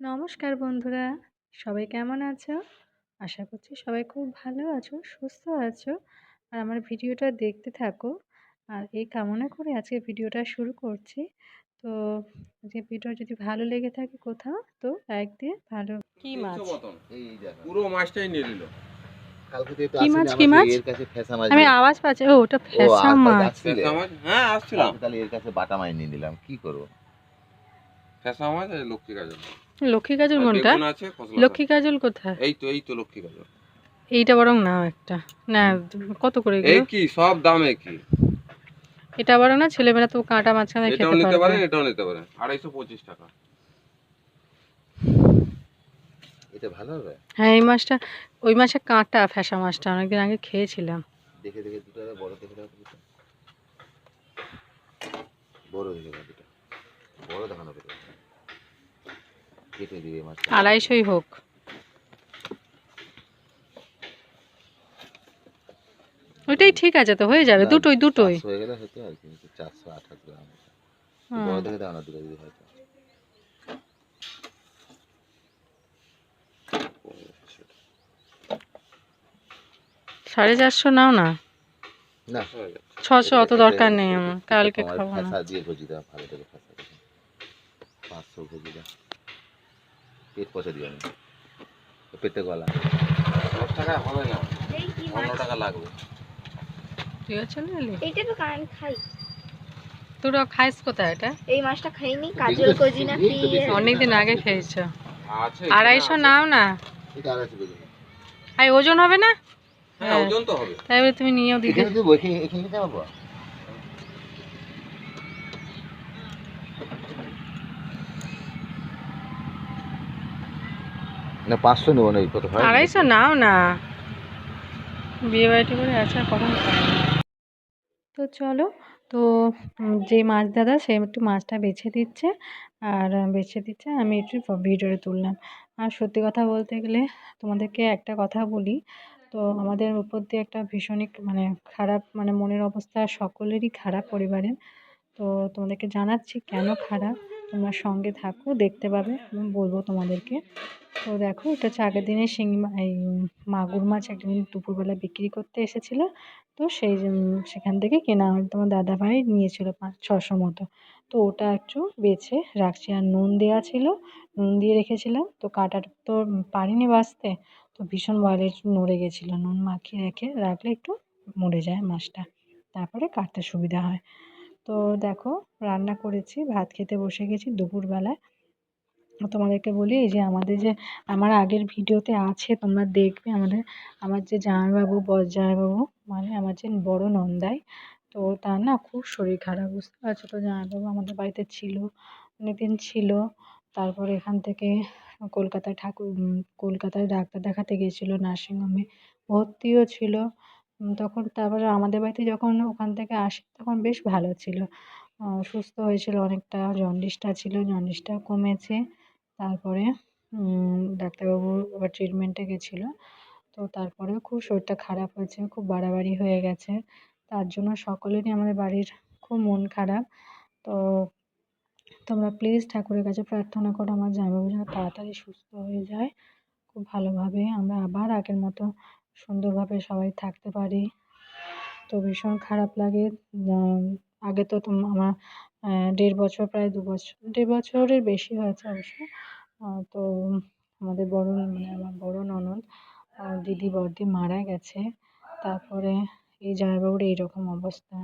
নমস্কার বন্ধুরা সবাই কেমন আছো? আশা করছি সবাই খুব ভালো আছো সুস্থ আছো। আর আমার ভিডিওটা দেখতে থাকো। আর এই কামনা করে আজকে ভিডিওটা শুরু করছি। তো যে ভিডিও যদি ভালো লেগে থাকে কোথাও তো লাইক দিয়ে ভালো কি মাছ? পুরো মাছটাই নিয়ে নিল। কালকে তো কি মাছ, আমার কি মাছ? এর কাছে ফেসা মাছ আমি আওয়াজ পাচ্ছি ও ওটা ফেসা মাছ। ফেসা মাছ? হ্যাঁ আসছিলাম। তাহলে এর কাছে বাটা মাছ নিয়ে নিলাম কি করব? ফেসা মাছ আর লক্ষ্মী গাজর। লক্ষ্মী কাজল কোনটা? লক্ষ্মী কাজল কোথায়? এই তো এই তো লক্ষ্মী গাজর এইটা বরং নাও একটা। না কত করে এই কি সব দাম একই। এটা বরং না ছেলেমেয়েরা তো কাঁটা মাঝখানে এটাও খেতে নিতে পারেন এটাও নিতে পারেন আড়াইশো পঁচিশ টাকা। এটা ভালো হবে? হ্যাঁ এই মাছটা ওই মাছে কাঁটা ফ্যাসা মাছটা অনেকদিন আগে খেয়েছিলাম। দেখে দেখে দুটো বড় দেখে দাও দুটো। বড় দেখে দাও দুটো। বড় দেখানো কেটে দিবে মাছ। আড়াইশোই হোক। ওইটাই ঠিক আছে তো হয়ে যাবে দুটোই দুটোই। হয়ে গেলে হতো আর কি চারশো আঠাশ গ্রাম বড় দেখে দাও না দুটো যদি হয়তো। সাড়ে চারশো নাও না। ছশো অত দরকার নেই আমার কালকে খাব না। দিয়ে ভালো করে পাঁচশো ভজি দাও। পেট পচা না পেটে গলা। দশ টাকায় হবে না। পনেরো টাকা লাগবে। ঠিক আছে নিলি এইটা তো কারণ খাই। তোরা খাইস কোথায় এটা? এই মাছটা খাইনি কাজল কজিনা এই তো কি। অনেকদিন আগে খেয়েছো। আছে আড়াইশো নাও না? কেজি। আর ওজন হবে না? হ্যাঁ ওজন তো হবে। তাই তুমি নিয়েও দিতে এখানে দেবো এখানে এখানে দিতে পারব না, পাঁচশো না এই কত হয়? আড়াইশো নাও না। বিয়ে করে আছে কখন তো চলো, তো যে মাছ দাদা, সে একটু মাছটা বেছে দিচ্ছে, আর বেছে দিচ্ছে, আমি একটু ভিডিওতে তুললাম। আর সত্যি কথা বলতে গেলে, তোমাদেরকে একটা কথা বলি, তো আমাদের উপর দিয়ে একটা ভীষণই মানে খারাপ মানে মনের অবস্থা সকলেরই খারাপ পরিবারের। তো তোমাদেরকে জানাচ্ছি কেন খারাপ? তোমরা সঙ্গে থাকো, দেখতে পাবে আমি বলব তোমাদেরকে। তো দেখো, এটা হচ্ছে আগের দিনে শিঙি এই মাগুর মাছ একদিন দুপুরবেলা বিক্রি করতে এসেছিল। তো সেই সেখান থেকে কেনা তোমার দাদাভাই নিয়েছিল পাঁচ, ছশো মতো। তো ওটা একটু বেছে রাখছি, আর নুন দেওয়া ছিল, নুন দিয়ে রেখেছিলাম। তো কাঁটাটা তো পারিনি বাঁচতে তো ভীষণ ভয়ে নড়ে গেছিল। নুন মাখিয়ে রেখে রাখলে একটু মরে যায় মাছটা, তারপরে কাটতে সুবিধা হয়। তো দেখো, রান্না করেছি, ভাত খেতে বসে গেছি দুপুরবেলায়। তোমাদেরকে বলি, এই যে আমাদের যে, আমার আগের ভিডিওতে আছে, তোমরা দেখবে আমাদের, আমার যে জামাইবাবু, বর জামাইবাবু মানে আমার যে বড় নন্দাই, তো তার না খুব শরীর খারাপ, বুঝতে পারছ তো? জামাইবাবু আমাদের বাড়িতে ছিল, অনেকদিন ছিল। তারপরে এখান থেকে কলকাতায় ঠাকুর কলকাতায় ডাক্তার দেখাতে গিয়েছিল নার্সিংহোমে ভর্তিও ছিল। তখন তারপরে আমাদের বাড়িতে যখন ওখান থেকে আসে তখন বেশ ভালো ছিল। সুস্থ হয়েছিল অনেকটা জন্ডিসটা ছিল জন্ডিসটা কমেছে। তারপরে ডাক্তারবাবু আবার ট্রিটমেন্টে গেছিল। তো তারপরেও খুব শরীরটা খারাপ হয়েছে, খুব বাড়াবাড়ি হয়ে গেছে। তার জন্য সকলেরই আমাদের বাড়ির খুব মন খারাপ। তো তোমরা প্লিজ ঠাকুরের কাছে প্রার্থনা করো, আমার জামাইবাবু যেন তাড়াতাড়ি সুস্থ হয়ে যায়। খুব ভালোভাবে আমরা আবার আগের মতো সুন্দরভাবে সবাই থাকতে পারি। তো ভীষণ খারাপ লাগে। আগে তো আমার দেড় বছর, প্রায় দু বছর, দেড় বছরের বেশি হয়েছে অবশ্য। তো আমাদের বড় মানে আমার বড় ননদ দিদি, বড়দি মারা গেছে। তারপরে এই জামাইবাবুর এইরকম অবস্থা।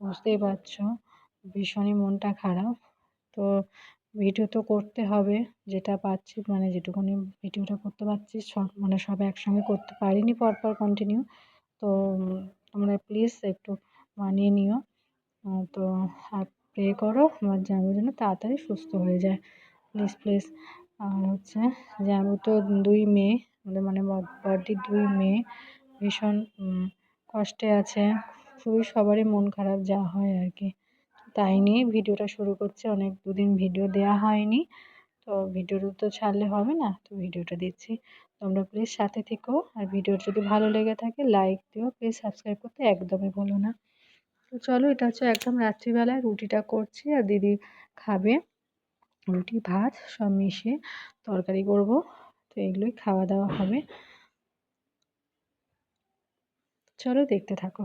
বুঝতেই পারছ, ভীষণই মনটা খারাপ। তো ভিডিও তো করতে হবে, যেটা পারছি মানে যেটুকুনি ভিডিওটা করতে পারছি, সব মানে সব একসঙ্গে করতে পারিনি পরপর কন্টিনিউ তো তোমরা প্লিজ একটু মানিয়ে নিও তো আর প্রে করো, আমার জামাইবাবু যেন তাড়াতাড়ি সুস্থ হয়ে যায় প্লিজ প্লিজ আর হচ্ছে জামাইবাবু তো দুই মেয়ে, আমাদের মানে বড়দির দুই মেয়ে, ভীষণ কষ্টে আছে, খুবই সবারই মন খারাপ যা হয় আর কি তাই নিয়ে ভিডিওটা শুরু করছি। অনেক দুদিন ভিডিও দেওয়া হয়নি। তো ভিডিওটা তো ছাড়লে হবে না? তো ভিডিওটা দিচ্ছি। তোমরা প্লিজ সাথে থেকো। আর ভিডিও যদি ভালো লেগে থাকে লাইক দিও। প্লিজ সাবস্ক্রাইব করতে একদমই ভুলো না। তো চলো, এটা হচ্ছে একদম রাত্রিবেলায় রুটিটা করছি। আর দিদি খাবে রুটি, ভাত সব মিশিয়ে তরকারি করব। তো এগুলোই খাওয়া দাওয়া হবে। চলো, দেখতে থাকো।